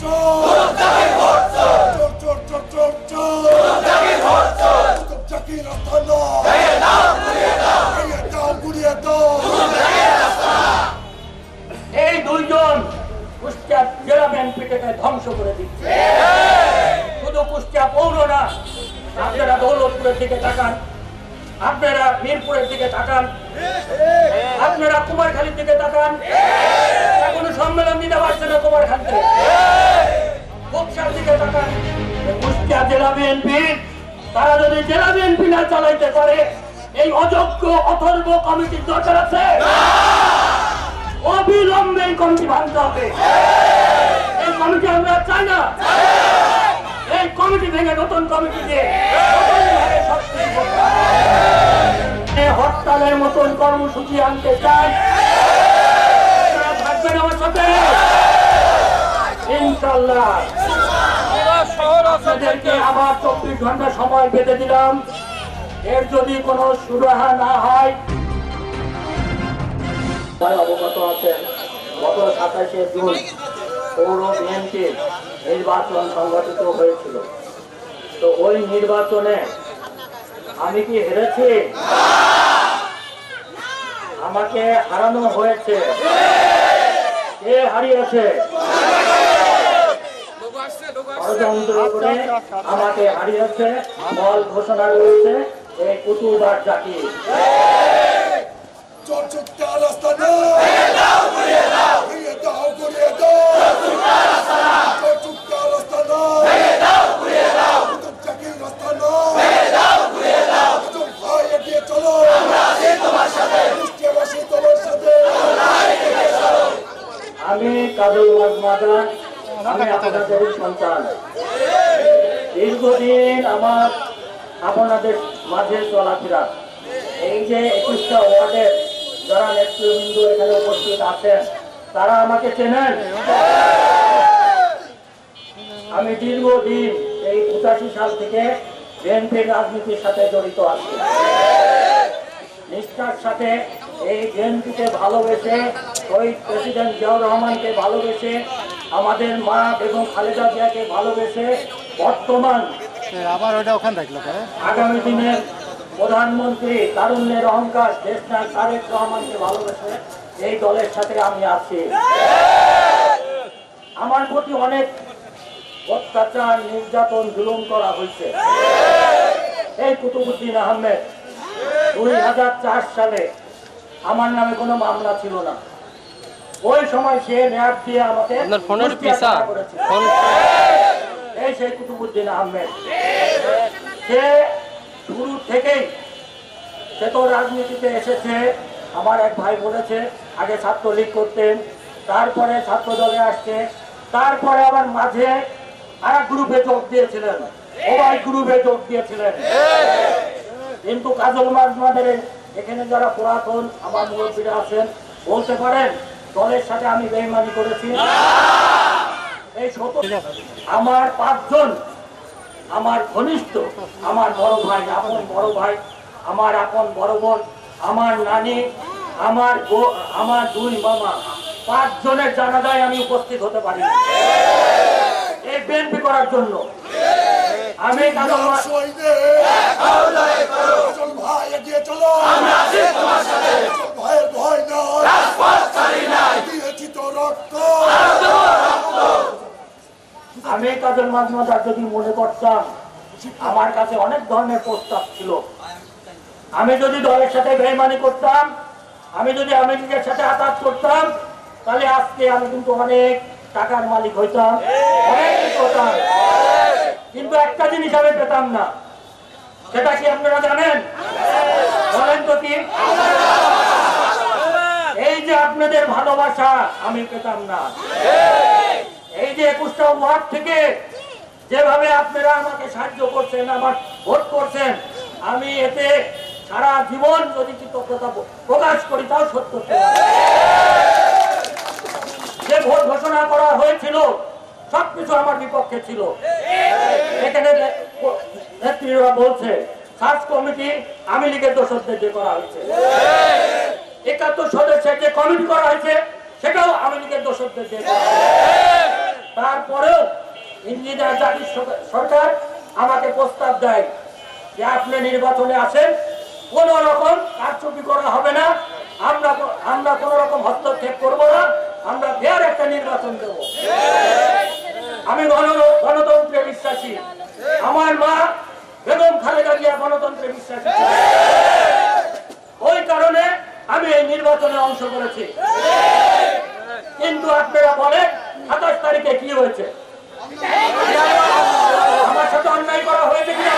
চোর বিএনপি তারা যদি জেলা বিএনপি না চালাইতে পারে এই অযোগ্য অথর্ব কমিটির দরকার আছে? অবিলম্বে এই কমিটি ভাঙতে হবে। এই কমিটি আমরা চাই না। এই কমিটি ভেঙে নতুন কমিটি দিয়ে হরতালের মতন কর্মসূচি আনতে চাই। থাকবেন আমার সাথে? ইনশাল্লাহ আপনাদেরকে আবার চব্বিশ ঘণ্টা সময় বেঁধে দিলাম। এর যদি কোনো সুরাহা না হয় অবগত আছেন, গত সাতাশে জুন পৌর বিএনপি নির্বাচন সংগঠিত হয়েছিল। তো ওই নির্বাচনে আমি কি হেরেছি? আমাকে হারানো হয়েছে। কে হারিয়েছে? ষড়যন্ত্র করে আমাকে হারিয়েছে ফল ঘোষণা করেছে এই! কুতুবার জাতি আমি কাজল মাজমাদা আমি আপনাদের সন্তান। দীর্ঘদিন আমার আপনাদের মাঝে চলাফেরা। এই যে একুশটা ওয়ার্ডের যারা নেতৃবৃন্দ এখানে উপস্থিত আছেন, তারা আমাকে চেনেন? আমি দীর্ঘদিন এই পঁচাশি সাল থেকে বিএনপির রাজনীতির সাথে জড়িত আছি। নিষ্ঠার সাথে এই বিএনপিকে ভালোবেসে, শহীদ প্রেসিডেন্ট জিয়াউর রহমানকে ভালোবেসে আমাদের মা বেগম খালেদা জিয়াকে ভালোবেসে বর্তমান আবার ওইটা ওখানে রাখল আগামী দিনের প্রধানমন্ত্রী তারুণ্যের অহংকার দেশনাথ তারেক রহমানকে ভালোবেসে এই দলের সাথে আমি আছি। আমার প্রতি অনেক অত্যাচার নির্যাতন জুলুম করা হয়েছে। এই কুতুবুদ্দিন আহমেদ দুই হাজার চার সালে আমার নামে কোনো মামলা ছিল না। ওই সময় সে ন্যাপ দিয়ে আমাকে আপনার ফোনের পিসা? ফোন এই সেই কুতুবুদ্দিন আহমেদ। সে শুরু থেকেই সে তো রাজনীতিতে এসেছে। আমার এক ভাই বলেছে আগে ছাত্রলীগ করতেন তারপরে ছাত্র দলে আসছে তারপরে আবার মাঝে আর এক গ্রুপে যোগ দিয়েছিলেন। ওবাই গ্রুপে যোগ দিয়েছিলেন। কিন্তু কাজল মাজমাদের এখানে যারা পুরাতন আমার মুরব্বীরা আছেন বলতে পারেন দলের সাথে আমি বেইমানি করেছি। এই শত আমার পাঁচজন আমার ঘনিষ্ঠ আমার বড় ভাই আপন বড় ভাই আমার আপন বড় বোন আমার নানি আমার গো- আমার দুই মামা পাঁচজনের জানাজায় আমি উপস্থিত হতে পারি। এই বিএনপি করার জন্য। আমি ভাই এগিয়ে চলো। ভাইয়ের ভয় নয় দিয়েছি তো রক্ত আমি কাজল মাজমাদার যদি মনে করতাম, আমার কাছে অনেক ধরনের প্রস্তাব ছিল। আমি যদি দলের সাথে বেইমানি করতাম, আমি যদি আমেরিকার সাথে আঘাত করতাম, তাহলে আজকে আমি কিন্তু অনেক টাকার মালিক হইতাম, অনেক হতাম। কিন্তু একটা জিনিস আমি পেতাম না, সেটা কি আপনারা জানেন? বলেন তো কি? এই যে আপনাদের ভালোবাসা, আমি পেতাম না। যে একুশটা ওয়ার্ড থেকে যেভাবে আপনারা আমাকে সাহায্য করছেন, আমার ভোট করছেন, আমি এতে সারা জীবন যদি কৃতজ্ঞতা প্রকাশ করি, তাও সত্য যে ভোট ঘোষণা করা হয়েছিল, সবকিছু আমার বিপক্ষে ছিল। এখানে নেত্রীরা বলছে, সার্চ কমিটি আমি লীগের দোষদের যে করা হয়েছে। একাত্তর সদস্যের যে কমিটি করা হয়েছে, সেটাও আমি লীগের দোষদের দিয়ে করা হয়েছে। তারপরেও ইঞ্জিনিয়ার জাতির সরকার আমাকে প্রস্তাব দেয় যে আপনি নির্বাচনে আসেন, কোন রকম কারচুপি করা হবে না। আমরা আমরা কোন রকম হস্তক্ষেপ করব না। আমরা ফের একটা নির্বাচন দেব। আমি গণ- গণতন্ত্রে বিশ্বাসী। আমার মা বেগম খালেদা জিয়া গণতন্ত্রে বিশ্বাসী। ওই কারণে আমি এই নির্বাচনে অংশ করেছি। কিন্তু আপনারা বলেন সাতাশ তারিখে কি হয়েছে? আমার সাথে অন্যায় করা হয়েছে কিনা?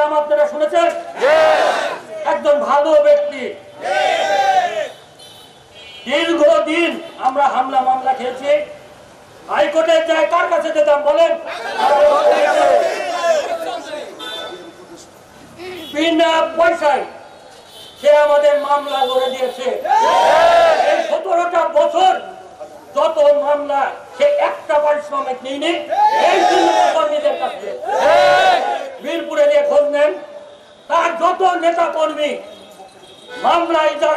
নাম আপনারা শুনেছেন? একজন ভালো ব্যক্তি। দীর্ঘদিন আমরা হামলা মামলা খেয়েছি। হাইকোর্টের যায় কার কাছে যেতাম বলেন? বিনা পয়সায় সে আমাদের মামলা লড়ে দিয়েছে। সতেরোটা বছর যত মামলা, সে একটা পারিশ্রমিক নিইনি এই তৃণমূল কর্মীদের কাছে বীরপুরে দিয়ে খোঁজ নেন তার যত নেতা কর্মী। মামলায় যা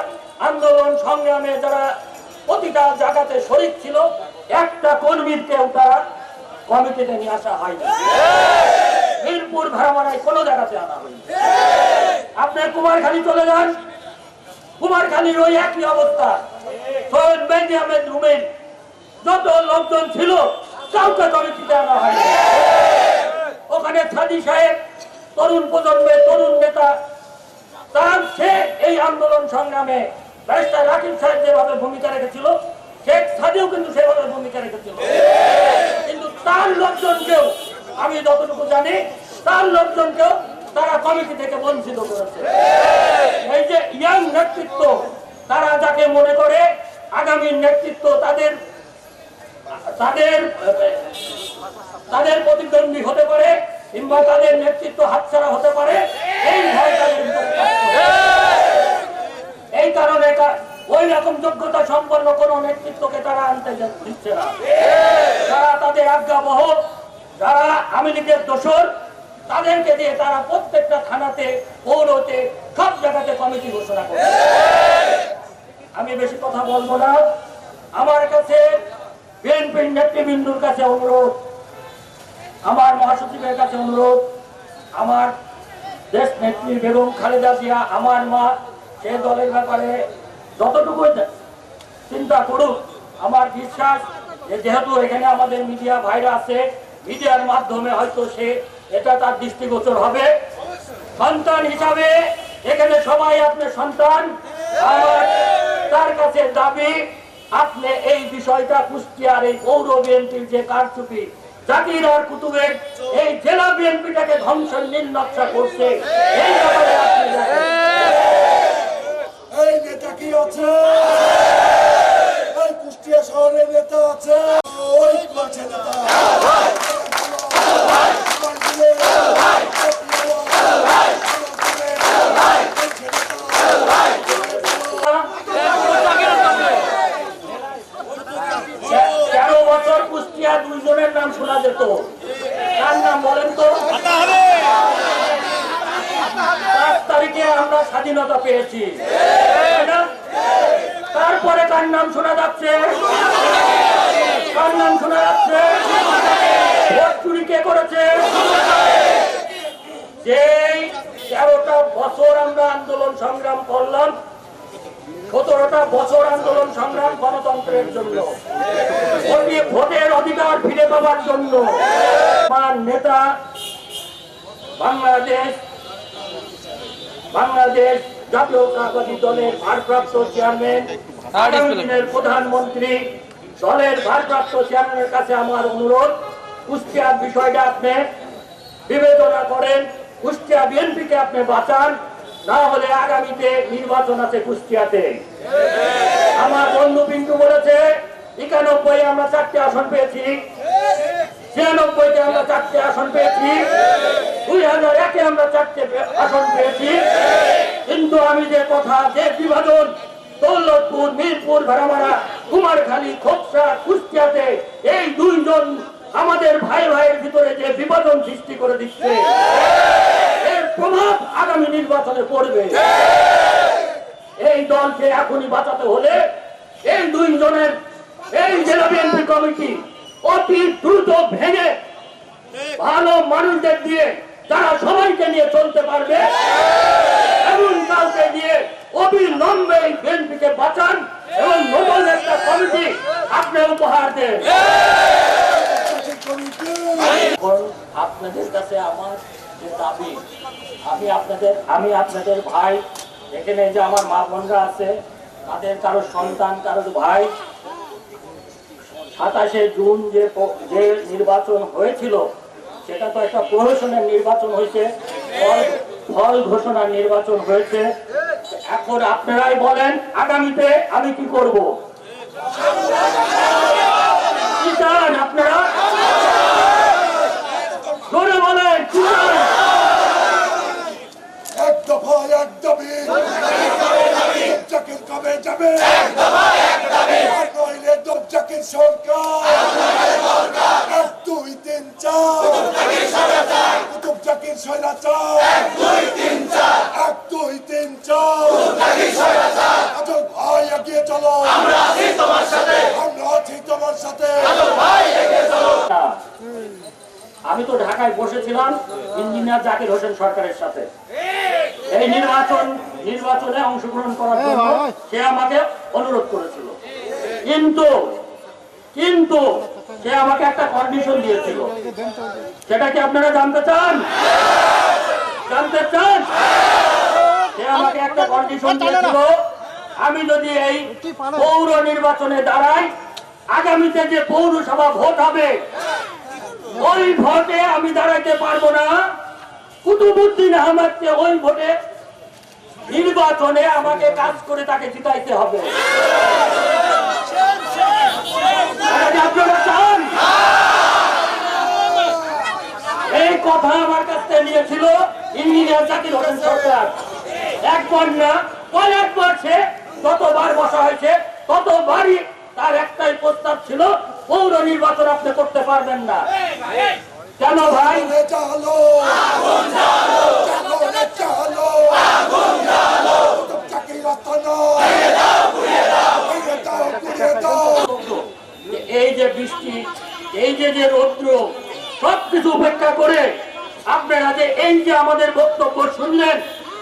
আন্দোলন সংগ্রামে যারা প্রতিটা জায়গাতে শরিক ছিল, একটা কর্মীর কেউ তারা কমিটিতে নিয়ে আসা হয়নি। বীরপুর ভাড়ামারায় কোনো জায়গাতে আনা হয়নি। আপনার কুমারখালী চলে যান। কুমারখালীর ওই একই অবস্থা। সৈয়দ মেহদি আহমেদ রুমেন যত লোকজন ছিল, কাউকে কমিটিতে আনা হয়নি। ওখানে সাদি সাহেব, তরুণ প্রজন্মের তরুণ নেতা তার সে এই আন্দোলন সংগ্রামে ব্যারিস্টার রাকিব সাহেব যেভাবে ভূমিকা রেখেছিল, শেখ সাদিও কিন্তু সেভাবে ভূমিকা রেখেছিল। কিন্তু তার লোকজনকেও আমি যতটুকু জানি, তার লোকজনকেও তারা কমিটি থেকে বঞ্চিত করেছে। এই যে ইয়াং নেতৃত্ব, তারা যাকে মনে করে আগামী নেতৃত্ব তাদের তাদের তাদের প্রতিদ্বন্দ্বী হতে পারে, কিংবা তাদের নেতৃত্ব হাতছাড়া হতে পারে এই ভয় তাদের ভিতরে কাজ করে। এই কারণে ওই রকম যোগ্যতা সম্পন্ন কোন নেতৃত্বকে তারা আনতে দিচ্ছে না। যারা তাদের আজ্ঞাবহ যারা আওয়ামী লীগের দোষর, তাদেরকে দিয়ে তারা প্রত্যেকটা থানাতে, পৌরতে, সব জায়গাতে কমিটি ঘোষণা করে আমি বেশি কথা বলব না। আমার কাছে বিএনপির নেতৃবৃন্দুর কাছে অনুরোধ। আমার মহাসচিবের কাছে অনুরোধ। আমার দেশ নেত্রী বেগম খালেদা জিয়া, আমার মা, সে দলের ব্যাপারে যতটুকু চিন্তা করুক, আমার বিশ্বাস যে যেহেতু এখানে আমাদের মিডিয়া ভাইরা আছে, মিডিয়ার মাধ্যমে হয়তো সে এটা তার দৃষ্টিগোচর হবে। সন্তান হিসাবে এখানে সবাই আপনার সন্তান তার কাছে দাবি, আপনি এই বিষয়টা কুষ্টিয়ার এই পৌর বিএনপির যে কারচুপি জাতির আর কুতুবের এই জেলা বিএনপিটাকে ধ্বংসের নীল নকশা করছে। এই ব্যাপারে নেতা আছে তেরো বছর কুষ্টিয়া নাম শোনা যেত। কার নাম বলেন তো? পাঁচ তারিখে আমরা স্বাধীনতা পেয়েছি। তারপরে কার নাম শোনা যাচ্ছে? কার নাম শোনা যাচ্ছে? ভোট চুরি কে করেছে? যেই তেরোটা বছর আমরা আন্দোলন সংগ্রাম করলাম, সতেরোটা বছর আন্দোলন সংগ্রাম গণতন্ত্রের জন্য। ভোটের অধিকার পাওয়ার জন্য। আমার নেতা বাংলাদেশ বাংলাদেশ জাতীয় জাতীয়তাবাদী দলের ভারপ্রাপ্ত চেয়ারম্যান দিনের প্রধানমন্ত্রী দলের ভারপ্রাপ্ত চেয়ারম্যানের কাছে আমার অনুরোধ কুষ্টিয়ার বিষয়টা আপনি বিবেচনা করেন কুষ্টিয়া বিএনপিকে আপনি বাঁচান না হলে আগামীতে নির্বাচন আছে কুষ্টিয়াতে। আমার বন্ধু পিন্টু বলেছে একানব্বই আমরা চারটে আসন পেয়েছি ছিয়ানব্বইতে আমরা চারটে আসন পেয়েছি। দুই হাজার একে আমরা চারটে আসন পেয়েছি। কিন্তু আমি যে কথা, যে বিভাজন, দৌলতপুর, মিরপুর, ভেড়ামারা, কুমারখালী খোকসা কুষ্টিয়াতে এই দুইজন আমাদের ভাই ভাইয়ের ভিতরে যে বিভাজন সৃষ্টি করে দিচ্ছে, এর প্রভাব আগামী নির্বাচনে পড়বে। এই দলকে এখনই বাঁচাতে হলে এই দুইজনের, এই জেলা বিএনপি কমিটি অতি দ্রুত ভেঙে ভালো মানুষদের দিয়ে যারা সবাইকে নিয়ে চলতে পারবে। এমন কাউকে দিয়ে অবিলম্বে এই বিএনপিকে বাঁচান এবং নতুন একটা কমিটি আপনি উপহার দেন। আপনাদের কাছে আমার যে দাবি, আমি আপনাদের আমি আপনাদের ভাই এখানে যে আমার মা বোনরা আছে, তাদের কারও সন্তান, কারও ভাই, সাতাশে জুন যে যে নির্বাচন হয়েছিল সেটা তো একটা প্রহসনের নির্বাচন হয়েছে ফল ফল ঘোষণার নির্বাচন হয়েছে। এখন আপনারাই বলেন আগামীতে আমি কি করব? কি চান আপনারা? বলেন কি চান? এক দফা এক দাবি। জাকির কবে যাবে। আর নইলে দম জাকির সরকার এক দুই তিন চার কুতুব জাকির স্বৈরাচার এক দুই তিন চার। আজল ভাই এগিয়ে চলো আমরা আছি তোমার সাথে আমরা আছি তোমার সাথে না। আমি তো ঢাকায় বসেছিলাম ইঞ্জিনিয়ার জাকির হোসেন সরকারের সাথে। এই নির্বাচন নির্বাচনে অংশগ্রহণ করার জন্য সে আমাকে অনুরোধ করেছিল। কিন্তু কিন্তু সে আমাকে একটা কন্ডিশন দিয়েছিল। সেটা কি আপনারা জানতে চান? জানতে চান? সে আমাকে একটা কন্ডিশন দিয়েছিল। আমি যদি এই পৌর নির্বাচনে দাঁড়াই আগামীতে যে পৌরসভা ভোট হবে ওই ভোটে আমি দাঁড়াইতে পারব না। কুতুবুদ্দিন আহমদকে ওই ভোটে নির্বাচনে আমাকে কাজ করে তাকে জিতাইতে হবে এটা কি আপনারা চান এই কথা আমার কাছ থেকে নিয়েছিল ইঞ্জিনিয়ার জাকির হোসেন সরকার একবার না কয়েকবার সে যতবার বসা হয়েছে ততবারই তার একটাই প্রস্তাব ছিল পৌর নির্বাচন আপনি করতে পারবেন না কেন ভাই আগুনে জ্বালো আগুন জ্বালো জাগরে জ্বালো আগুন জ্বালো কুতুব জাকির রত্না ভেঙে দাও পুড়িয়ে দাও ভেঙে দাও পুড়িয়ে দাও যে এই যে বৃষ্টি এই যে যে রৌদ্র সবকিছু উপেক্ষা করে আপনারা যে এই যে আমাদের বক্তব্য শুনলেন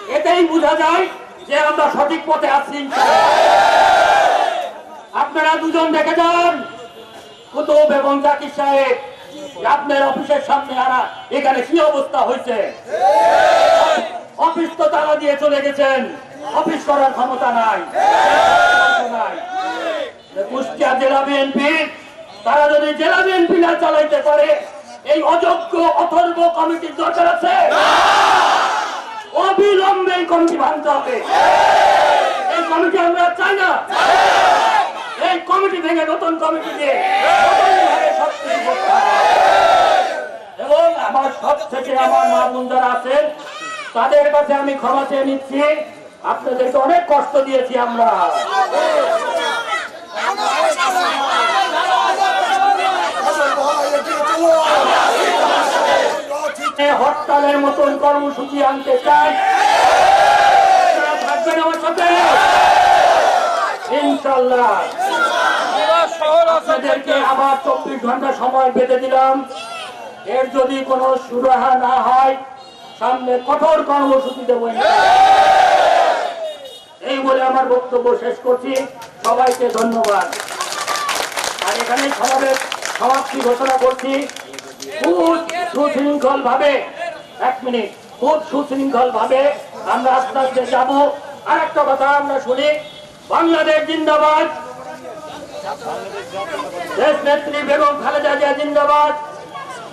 এটাই বোঝা যায় যে আমরা সঠিক পথে আছি আপনারা দুজন দেখে যান কুতুব এবং জাকির সাহেব আপনার অফিসের সামনে আরা এখানে কি অবস্থা হয়েছে? অফিস তো তালা দিয়ে চলে গেছেন অফিস করার ক্ষমতা নাই। নাই। কুষ্টিয়া জেলা বিএনপি তারা যদি জেলা বিএনপি না চালাইতে পারে, এই অযোগ্য অথর্ব কমিটির দরকার আছে? অবিলম্বে এই কমিটি ভাঙতে হবে। এই কমিটি আমরা চাই না। এই কমিটি ভেঙে নতুন কমিটি দিয়ে। এবং আমার সব থেকে আমার মা বোন যারা আছেন, তাদের কাছে আমি ক্ষমা চেয়ে নিচ্ছি। আপনাদেরকে অনেক কষ্ট দিয়েছি আমরা আজল ভাই এগিয়ে চলো আমরা আছি তোমার সাথে আমরা আছি এ হরতালের মতন কর্মসূচি আনতে থাকবেন আমার ইনশাল্লাহ আপনাদেরকে আবার চব্বিশ ঘণ্টা সময় বেঁধে দিলাম। এর যদি সুরাহা না হয়, সামনে কঠোর কর্মসূচি দেবো এই বলে আমার বক্তব্য শেষ করছি। সবাইকে ধন্যবাদ। আর এখানে সমাবেশ সমাপ্তি ঘোষণা করছি। খুব সুশৃঙ্খল ভাবে এক মিনিট, খুব সুশৃঙ্খল ভাবে আমরা আস্তে আস্তে যাব। আর একটা কথা আমরা শুনি, বাংলাদেশ জিন্দাবাদ। দেশ নেত্রী বেগম খালেদা জিয়া জিন্দাবাদ।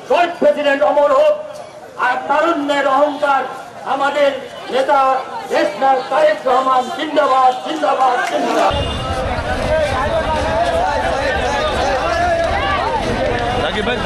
শহীদ প্রেসিডেন্ট অমর হোক আর তারুণ্যের অহংকার আমাদের নেতা দেশনাথ তারেক রহমান জিন্দাবাদ জিন্দাবাদ জিন্দাবাদ। রাকিব ভাই।